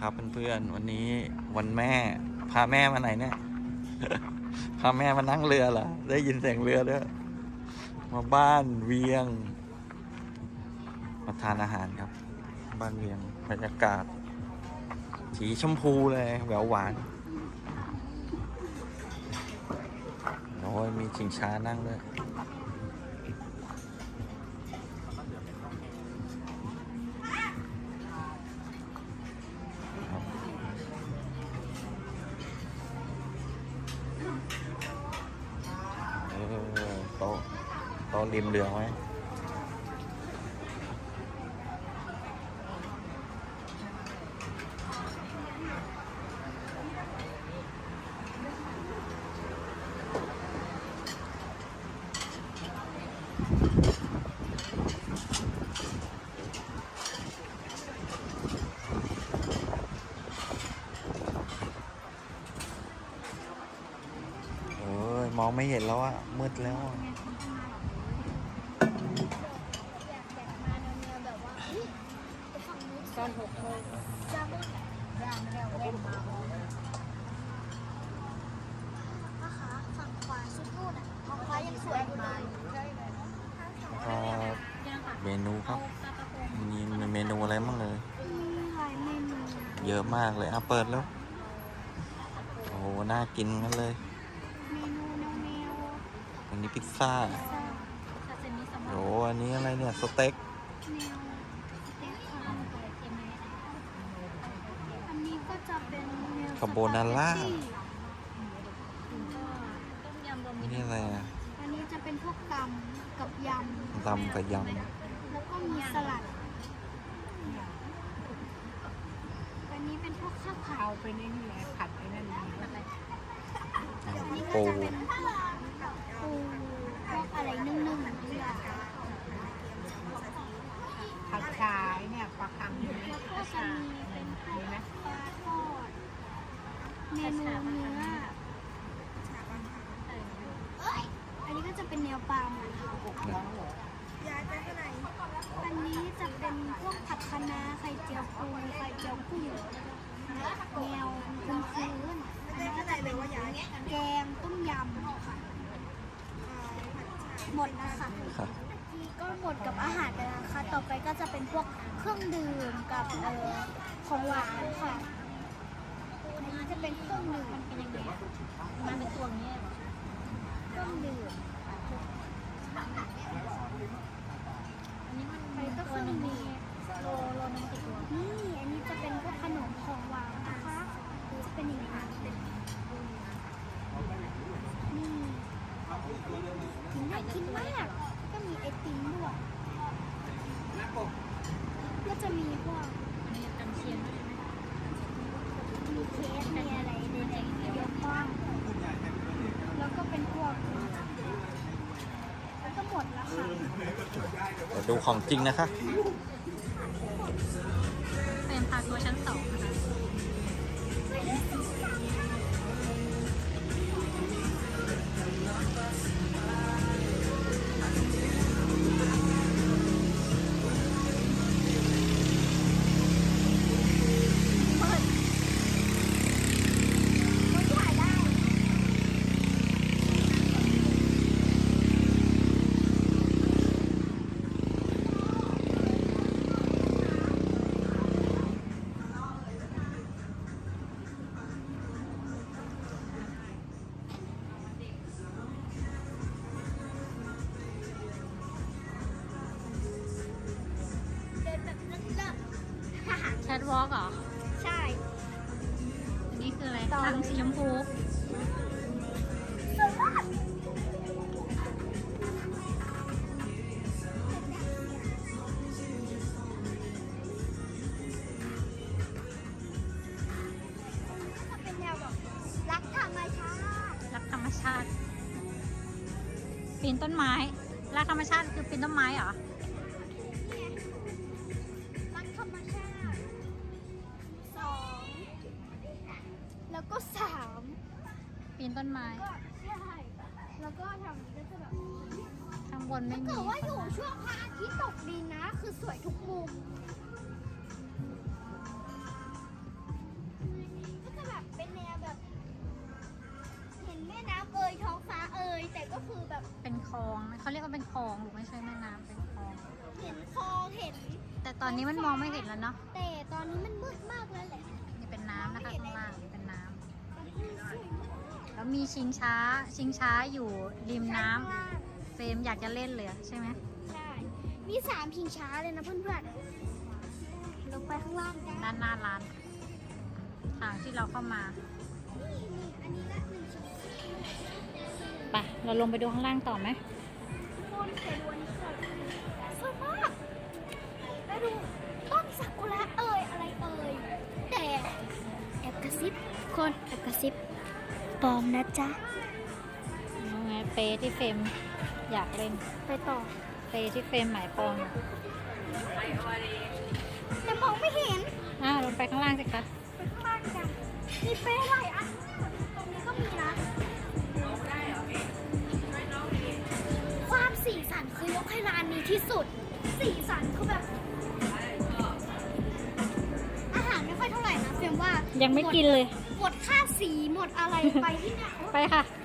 ครับเพื่อนๆวันนี้วันแม่ พาแม่มาไหนเนี่ย พาแม่มานั่งเรือเหรอได้ยินเสียงเรือด้วยมาบ้านเวียง มาทานอาหารครับ บ้านเวียงบรรยากาศ สีชมพูเลยแหววหวานโอ้ยมีชิงช้านั่งด้วย โต๊ะริมเรือไหมโอ้ยมองไม่เห็นแล้วอะมืดแล้วอะ ตอนหกโมงจะมืดอะย่างแล้วเล่นมานะคะฝั่งขวาสุดนู่นอะท้องฟ้ายังสวยอยู่เลยครับเมนูครับ มีเมนูอะไรบ้างเลย เยอะมากเลยอะเปิดแล้ว โอ้โห น่ากินกันเลยอันนี้พิซซ่าโอ้อันนี้อะไรเนี่ย สเต็ก แนวสเต็กค่ะอันนี้ก็ จะเป็นแนวคาโบนาร่า สปเกตตี้ต้มยำรวมมิตรนี่อะไรอะอันนี้จะเป็นพวกตำกับยำตำกับยแล้วก็มีสลัด อันนี้เป็นพวกข้าวผัดเอาไปในนี่แหละผัดไปนั่นเองอันนี้ำก็ปูจะเป็นปูพวกอะไรนึ่งๆนี่แหละ ผัดชายเนี่ยปลาคังนี่ แล้วก็จะมีเป็นพวก มีไหม ปลาทอดเมนูเนื้ออันนี้ก็จะเป็นแนวปลาหมดค่ะอันนี้จะเป็นพวกผัดคะน้าไข่ เจียวปูไข่เจียวกุ้งแนวพื้นพื้นๆอันนี้ก็จะเป็นแกงต้มยำค่ะหมดนะคะครับนี่ก็หมดกับอาหารไปแล้วนะคะต่อไปก็จะเป็นพวกเครื่องดื่มกับเอ่อของหวานค่ะอันนี้จะเป็นเครื่องดื่มมันเป็นยังไงอะมันเป็นตัวนี้เหรอ เครื่องดื่ม อันนี้มัน ไปก็เค ตัว รื่อง หนึง ดื่ มี ม โลโลนึงกี่ตัว นี่อันนี้จะเป็นพวกขนมของหวานนะคะจะเป็นอย่างนี้ค่ะนี่กินน่ากินมาก ก็มีไอติมด้วยก็จะมีพวก อันนี้กันเชียงด้วยใช่ไหม มีเค้กมีอะไรในในเยอะมากแล้วก็เป็นพวก แล้วก็หมดแล้วค่ะ เดูของจริงนะคะ อล์กเหรอๆใช่ อันนี้คืออะไรต่อทางสีชมพูจะเป็นแนวแบบรักธรรมชาติรักธรรมชาติ ปีนต้นไม้รักธรรมชาติคือปีนต้นไม้เหรอ บนไม่ถ้าเกิดว่าอยู่ช่วงพระอาทิตย์ตกดินนะ คือสวยทุกมุมก็จะแบบเป็นแนวแบบ เห็นแม่น้ำเอ่ยท้องฟ้าเอ่ยแต่ก็คือแบบเป็นคลองเขาเรียกว่าเป็นคลองหรือไม่ใช่แม่น้ำเป็นคลอง เห็นคลองเห็น แต่ตอนนี้มันมองไม่เห็นแล้วเนาะแต่ตอนนี้มันมืดมากแล้วแหละนี่เป็นน้ำนะคะข้างล่างเป็นน้ำแล้วมีชิงช้า ชิงช้าอยู่ริมน้ำ เฟรมอยากจะเล่นเลยอะใช่ไหมใช่ มีสามพิงช้าเลยนะเพื่อนๆ ลงไปข้างล่างกันด้านหน้าร้าน ทางที่เราเข้ามานี่นี่อันนี้ละหนึ่งชิ้นไปเราลงไปดูข้างล่างต่อไหมโคนเคยดูอันนี้เคยสวยมากแล้วดูต้นซากุระเอ่ยอะไรเอ่ยแต่แอบกระซิบคนแอบกระซิบปลอมนะจ๊ะน้องไงเปที่เฟรม อยากเล่นไปต่อเปที่เฟรมหมายปองอะแต่มองไม่เห็นอ้าวลงไปข้างล่างสิคะไปข้างล่างกันมีเป้หลายอันตรงนี้ก็มีนะความสีสันคือยกให้ร้านนี้ที่สุด สีสันคือแบบ อาหารไม่ค่อยเท่าไหร่นะเฟรมว่ายัยังไม่กินเลย หมดค่าสีหมดอะไรไปที่เนี่ย ไปค่ะเยอะนั่นแหละ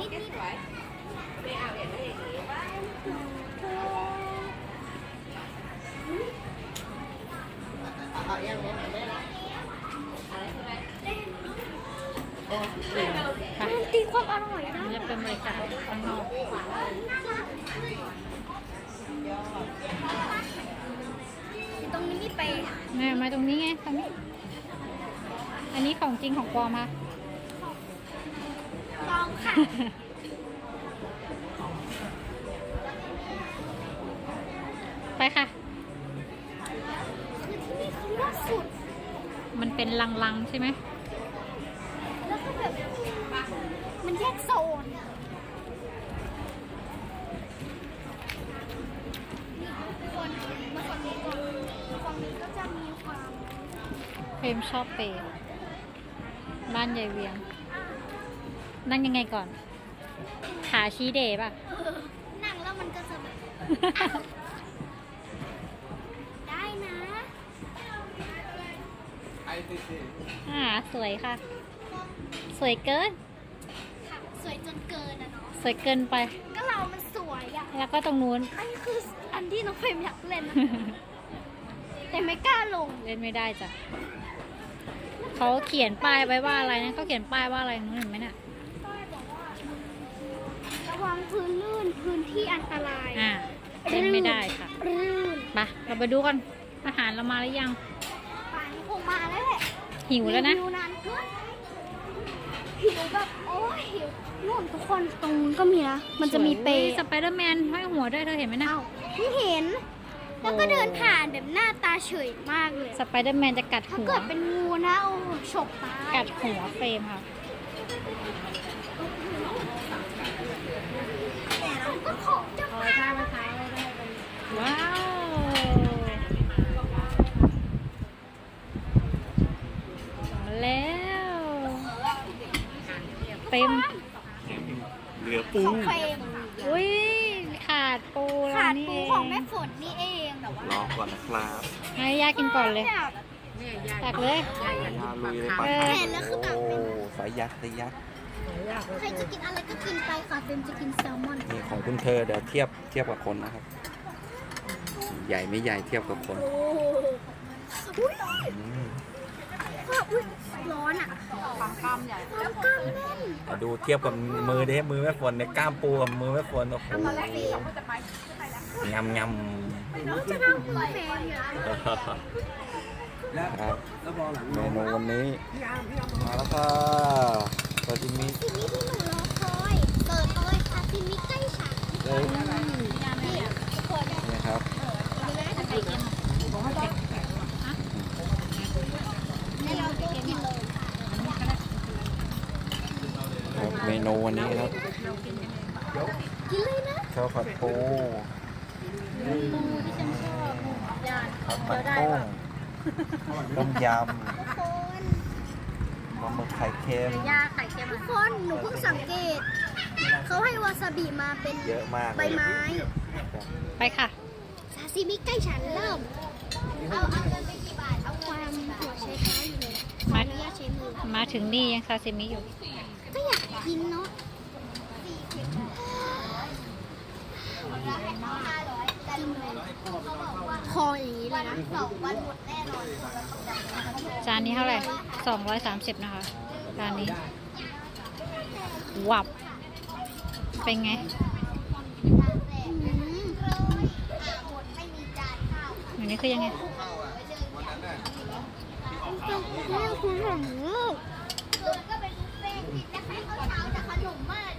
นิดๆย้ำว่าเก่านิดๆค่ะมันตีความอร่อยนะจะเป็นบรรยากาศข้างนอกตรงนี้มีเปย์นี่มาตรงนี้ไงตรงนี้ อันนี้ของจริงของปลอมค่ะ ลองค่ะไปค่ะ คือที่นี่คือล่าสุด มันเป็นลังๆใช่ไหม แล้วก็แบบมันแยกโซนคนมาฝั่งนี้ก่อนฝั่งนี้ก็จะมีความเฟรมชอบเปย์บ้านยายเวียง นั่งยังไงก่อน ขาชี้เดป่ะ นั่งแล้วมันก็จะแบบได้นะอ่า สวยค่ะ สวยเกิน ค่ะ สวยจนเกินอะเนาะ สวยเกินไป ก็เรามันสวยอะแล้วก็ตรงนู้น อันนี้คืออันที่น้องเฟรมอยากเล่นนะแต่ไม่กล้าลง เล่นไม่ได้จ้ะเขาเขียนป้ายไว้ว่าอะไรนะเขาเขียนป้ายว่าอะไรนู้นเห็นไหมเนี่ย ต้อยบอกว่าระวังพื้นลื่นพื้นที่ อันตรายอ่าเล่นไม่ได้ค่ะลื่นไปเราไปดูกันอาหารเรามาหรือยังป่านนี้คงมาแล้วแหละหิวแล้วนะหิวนานเกินหิวแบบโอ้ยหิวนู่นทุกคนตรงนู้นก็มีนะมันจะมีเปรสย์สไปเดอร์แมนห้อยหัวด้วยเธอเห็นไหมนะเอ้าเพิ่งเห็น แล้วก็เดินผ่านแบบหน้าตาเฉยมากเลย สไปเดอร์แมนจะกัดถ้าหัวเกิดเป็นงูนะโอ้โหฉกตายกัดหัวเฟรมค่ะ แต่เราก็ของจะมา ว้าวมาแล้ว เต็ม เหลือปู ของเฟรมอุ้ยขาดปูแล้วขาดนี่ปูเองของแม่ฝนนี่เองแต่ว่ารอก่อนนะครับให้ย่ากินก่อนเลย แบบ ตักเลย ยาลุยเลยปะเออเห็นแล้วคือแบบ โอ้สายยักษ์สายยักษ์ใครจะกินอะไรก็กินไปค่ะเฟรมจะกินแซลมอนนี่ของคุณเธอเดี๋ยวเทียบเทียบกับคนนะครับ ใหญ่ไม่ใหญ่เทียบกับคนโอ้อุ้ยอืมอุ้ยร้อนอะปังกล้ามใหญ่ปังกล้ามแน่นมาดูเทียบกับมือเด้มือแม่ฝนในยกล้ามปูกับมือแม่ฝนโอ้โหงำงำน้องจะนั่งมือเฟรมอยู่แล้วครับเมนูวันนี้มาแล้วค่ะซาชิมิทีนี้ที่หนูรอคอยเปิดเลยค่ะทีนี้ใกล้ฉันเลยนี่ทุกคน นี่ครับ ให้ เราก็กินเลยครับเมนูวันนี้ครับกินเลยนะข้าวผัดปูปูที่ฉันชอบยานข้าวผัดกุ้งต้มยทุกคนปลาหมึกไข่เค็มหรือย่างไข่เค็มทุกอะคนหนูเพิ่งสังเกต เขาให้วาซาบิมาเป็นเยอะมากใบไม้ ไปค่ะ ซาซิมิใกล้ฉันเริ่ม เอาเอาเงินไปกี่บาท เอาความหัวใช้เท้าอยู่เลยขอมาอนุญาตใช้มือ มาถึงนี่ยังซาซิมิอยู่ ก็อยากกินเนาะคออย่างนี้เลยนะสองวันหมดแน่นอนจานนี้เท่าไหร่สองร้อยสามสิบนะคะ จานนี้ วับ เป็นไง อั นี้คือยังไงนี่คือของลูกก็เป็นบุฟเฟ่ต์กินแต่ขายข้าวเช้าแต่ขนมมาก